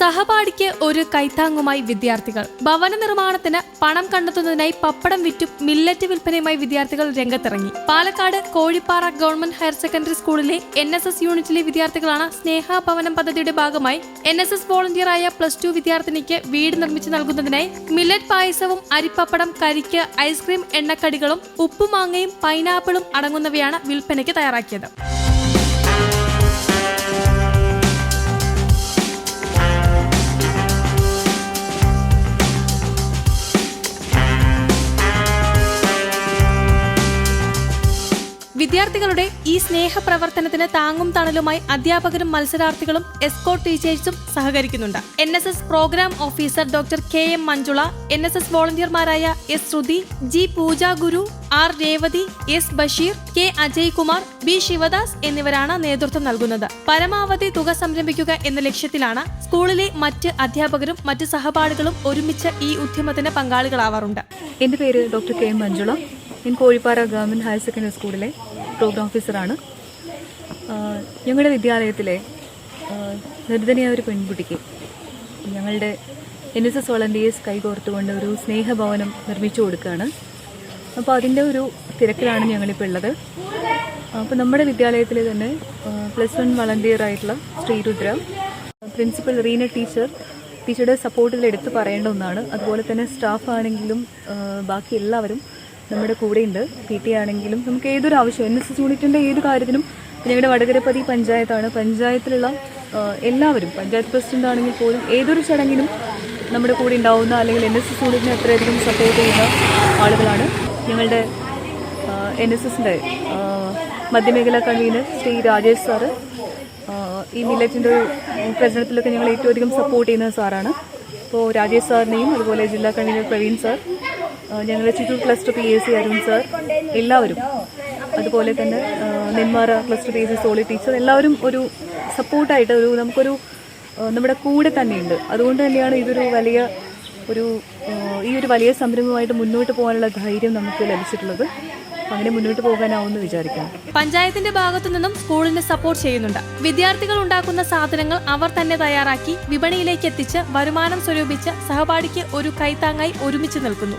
സഹപാഠിക്ക് ഒരു കൈത്താങ്ങുമായി വിദ്യാർത്ഥികൾ. ഭവന നിർമ്മാണത്തിന് പണം കണ്ടെത്തുന്നതിനായി പപ്പടം വിറ്റും മില്ലറ്റ് വിൽപ്പനയുമായി വിദ്യാർത്ഥികൾ രംഗത്തിറങ്ങി. Palakkad Kozhippara government higher secondary സ്കൂളിലെ എൻ എസ് എസ് യൂണിറ്റിലെ വിദ്യാർത്ഥികളാണ് സ്നേഹ ഭവനം പദ്ധതിയുടെ ഭാഗമായി എൻ എസ് എസ് വോളണ്ടിയറായ പ്ലസ് ടു വിദ്യാർത്ഥിനിക്ക് വീട് നിർമ്മിച്ചു നൽകുന്നതിനായി മില്ലറ്റ് പായസവും അരിപ്പപ്പടം കരിക്ക് ഐസ്ക്രീം എണ്ണക്കടികളും ഉപ്പുമാങ്ങയും പൈനാപ്പിളും അടങ്ങുന്നവയാണ് വിൽപ്പനയ്ക്ക് തയ്യാറാക്കിയത്. വിദ്യാർത്ഥികളുടെ ഈ സ്നേഹപ്രവർത്തനത്തിന് താങ്ങും തണലുമായി അധ്യാപകരും മത്സരാർത്ഥികളും എസ്കോട്ട് ടീച്ചേഴ്സും സഹകരിക്കുന്നുണ്ട്. N S S programme officer doctor K M Manjula N S S വോളണ്ടിയർമാരായ S Sruthi G Pooja Guru R Revathi S Basheer K Ajay Kumar B Sivadas എന്നിവരാണ് നേതൃത്വം നൽകുന്നത്. പരമാവധി തുക സംരംഭിക്കുക എന്ന ലക്ഷ്യത്തിലാണ് സ്കൂളിലെ മറ്റ് അധ്യാപകരും മറ്റ് സഹപാഠികളും ഒരുമിച്ച് ഈ ഉദ്യമത്തിന് പങ്കാളികളാവാറുണ്ട്. എന്റെ പേര് ഡോക്ടർ കെ എം മഞ്ജുള. ഞാൻ കോഴിപ്പാറ ഗവൺമെന്റ് ഹയർ സെക്കൻഡറി സ്കൂളിലെ പ്രോഗ്രാം ഓഫീസറാണ്. ഞങ്ങളുടെ വിദ്യാലയത്തിലെ ആഹ് നിർധനയായ ഒരു പെൺകുട്ടിക്ക് ഞങ്ങളുടെ എൻ എസ് എസ് വോളണ്ടിയേഴ്സ് കൈകോർത്തുകൊണ്ട് ഒരു സ്നേഹഭവനം നിർമ്മിച്ചു കൊടുക്കുകയാണ്. അപ്പോൾ അതിന്റെ ഒരു തിരക്കിലാണ് ഞങ്ങളിപ്പോൾ ഉള്ളത്. അപ്പോൾ നമ്മുടെ വിദ്യാലയത്തിൽ തന്നെ പ്ലസ് വൺ വളണ്ടിയർ ആയിട്ടുള്ള ശ്രീരുദ്ര പ്രിൻസിപ്പൽ റീന ടീച്ചർ ടീച്ചറുടെ സപ്പോർട്ടിൽ എടുത്ത് പറയേണ്ട ഒന്നാണ്. അതുപോലെ തന്നെ സ്റ്റാഫ് ആണെങ്കിലും ബാക്കി എല്ലാവരും നമ്മുടെ കൂടെയുണ്ട്. പി ടി ആണെങ്കിലും നമുക്ക് ഏതൊരു ആവശ്യം എൻ എസ് എസ് യൂണിറ്റിന്റെ ഏത് കാര്യത്തിനും ഞങ്ങളുടെ വടകരപ്പതി പഞ്ചായത്താണ്. പഞ്ചായത്തിലുള്ള എല്ലാവരും പഞ്ചായത്ത് പ്രസിഡന്റ് ആണെങ്കിൽ പോലും ഏതൊരു ചടങ്ങിനും നമ്മുടെ കൂടെ ഉണ്ടാവുന്ന അല്ലെങ്കിൽ എൻ എസ് എസ് യൂണിറ്റിനെ അത്രയധികം സപ്പോർട്ട് ചെയ്യുന്ന ആളുകളാണ് ഞങ്ങളുടെ എൻ എസ് എസിന്റെ മധ്യമേഖലാ കൺവീനർ ശ്രീ രാജേഷ് സാറ്. ഈ മില്ലറ്റിന്റെ പ്രചരണത്തിലൊക്കെ ഞങ്ങൾ ഏറ്റവും അധികം സപ്പോർട്ട് ചെയ്യുന്ന സാറാണ്. അപ്പോൾ രാജേഷ് സാറിനെയും അതുപോലെ ജില്ലാ കൺവീനർ പ്രവീൺ സാർ ഞങ്ങളുടെ Chittoor cluster P S C Arun sir എല്ലാവരും. അതുപോലെ തന്നെ Nenmara cluster P S C Soly teacher എല്ലാവരും ഒരു സപ്പോർട്ടായിട്ട് ഒരു നമുക്കൊരു നമ്മുടെ കൂടെ തന്നെയുണ്ട് അതുകൊണ്ട് തന്നെയാണ് ഇതൊരു വലിയ ഒരു ഈ ഒരു വലിയ സംരംഭമായിട്ട് മുന്നോട്ട് പോകാനുള്ള ധൈര്യം നമുക്ക് ലഭിച്ചിട്ടുള്ളത്. അങ്ങനെ മുന്നോട്ട് പോകാനാവുമെന്ന് വിചാരിക്കാം പഞ്ചായത്തിന്റെ ഭാഗത്തു നിന്നും സ്കൂളിന് സപ്പോർട്ട് ചെയ്യുന്നുണ്ട്. വിദ്യാർത്ഥികൾ ഉണ്ടാക്കുന്ന സാധനങ്ങൾ അവർ തന്നെ തയ്യാറാക്കി വിപണിയിലേക്ക് എത്തിച്ച് വരുമാനം സ്വരൂപിച്ച് സഹപാഠിക്ക് ഒരു കൈത്താങ്ങായി ഒരുമിച്ച് നിൽക്കുന്നു.